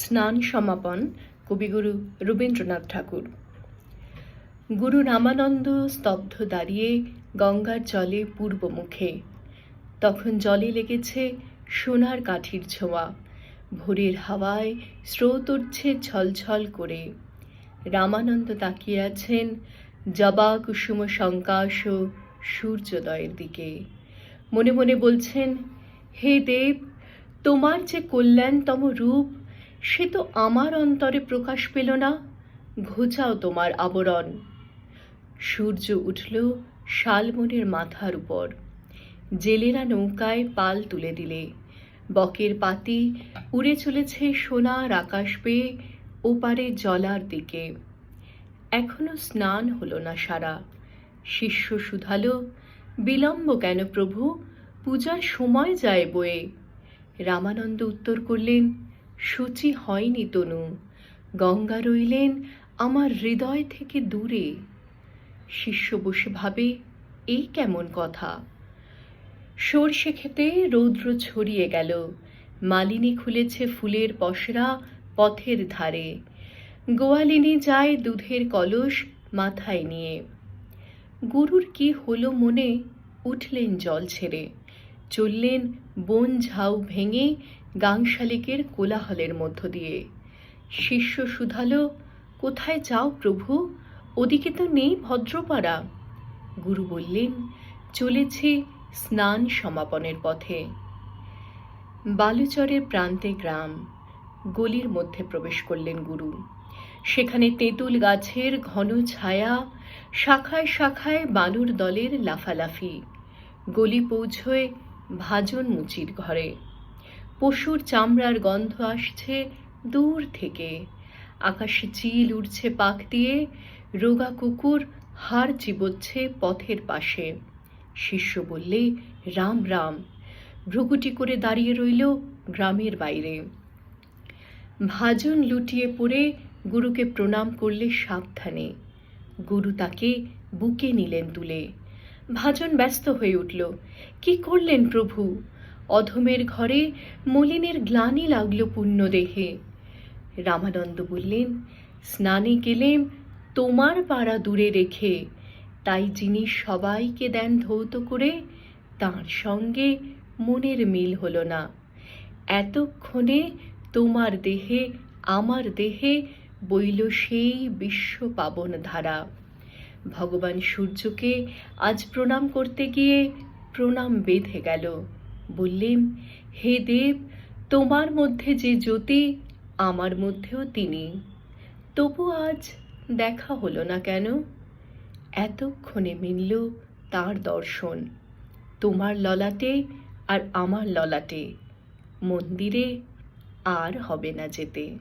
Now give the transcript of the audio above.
স্নান সমাপন, কবিগুরু রবীন্দ্রনাথ ঠাকুর। গুরু রামানন্দ স্তব্ধ দাঁড়িয়ে গঙ্গার জলে পূর্বমুখে তখন জলে লেগেছে সোনার কাঠির ছোঁয়া। ভোরের হাওয়ায় স্রোত উঠছে ছলছল করে। রামানন্দ তাকিয়ে আছেন জবা কুসুম শঙ্কাশ সূর্যোদয়ের দিকে। মনে মনে বলছেন, হে দেব, তোমার যে কল্যাণতম রূপ সে তো আমার অন্তরে প্রকাশ পেল না। ঘোচাও তোমার আবরণ। সূর্য উঠল শালমনের মাথার উপর। জেলেরা নৌকায় পাল তুলে দিলে। বকের পাতি উড়ে চলেছে সোনার আকাশ পেয়ে ওপারে জলার দিকে। এখনও স্নান হলো না সারা। শিষ্য শুধালো, বিলম্ব কেন প্রভু? পূজার সময় যায় বয়ে। রামানন্দ উত্তর করলেন সূচি হয়নি তনু। গঙ্গা রইলেন আমার হৃদয় থেকে দূরে। শিষ্য বসে ভাবে এই কেমন কথা? সর্ষে খেতে রৌদ্র ছড়িয়ে গেল। মালিনী খুলেছে ফুলের পসরা পথের ধারে। গোয়ালিনী যায় দুধের কলস মাথায় নিয়ে। গুরুর কি হলো মনে উঠলেন জল ছেড়ে। চললেন বন ঝাউ ভেঙে গাংশালিকের কোলাহলের মধ্য দিয়ে। শিষ্য শুধালো কোথায় যাও প্রভু? ওদিকে তো নেই ভদ্রপাড়া। গুরু বললেন, চলেছি স্নান সমাপনের পথে। বালুচরের প্রান্তে গ্রাম, গলির মধ্যে প্রবেশ করলেন গুরু। সেখানে তেঁতুল গাছের ঘন ছায়া, শাখায় শাখায় বালুর দলের লাফালাফি। গলি পৌঁছয় ভাজন মুচির ঘরে। পশুর চামড়ার গন্ধ আসছে দূর থেকে। আকাশে চিল উড়ছে পাক দিয়ে, রোগা কুকুর হাড় চিবোচ্ছে পথের পাশে। শিষ্য বললে, রাম রাম। ভ্রুকুটি করে দাঁড়িয়ে রইল গ্রামের বাইরে। ভাজন লুটিয়ে পড়ে গুরুকে প্রণাম করলে সাবধানে। গুরু তাকে বুকে নিলেন তুলে ভাজন ব্যস্ত হয়ে উঠল। কি করলেন প্রভু? অধমের ঘরে মলিনের গ্লানি লাগল পুণ্য দেহে। রামানন্দ বললেন, স্নানে গেলেম তোমার পাড়া দূরে রেখে, তাই যিনি সবাইকে দেন ধৌত করে, তার সঙ্গে মনের মিল হলো না। এতক্ষণে তোমার দেহে, আমার দেহে বইল সেই বিশ্ব পাবন ধারা ভগবান সূর্যকে আজ প্রণাম করতে গিয়ে প্রণাম বেঁধে গেল। বললেন, হে দেব, তোমার মধ্যে যে জ্যোতি, আমার মধ্যেও তিনি। তবু আজ দেখা হলো না কেন? এতক্ষণে মিলল তার দর্শন, তোমার ললাটে আর আমার ললাটে। মন্দিরে আর হবে না যেতে।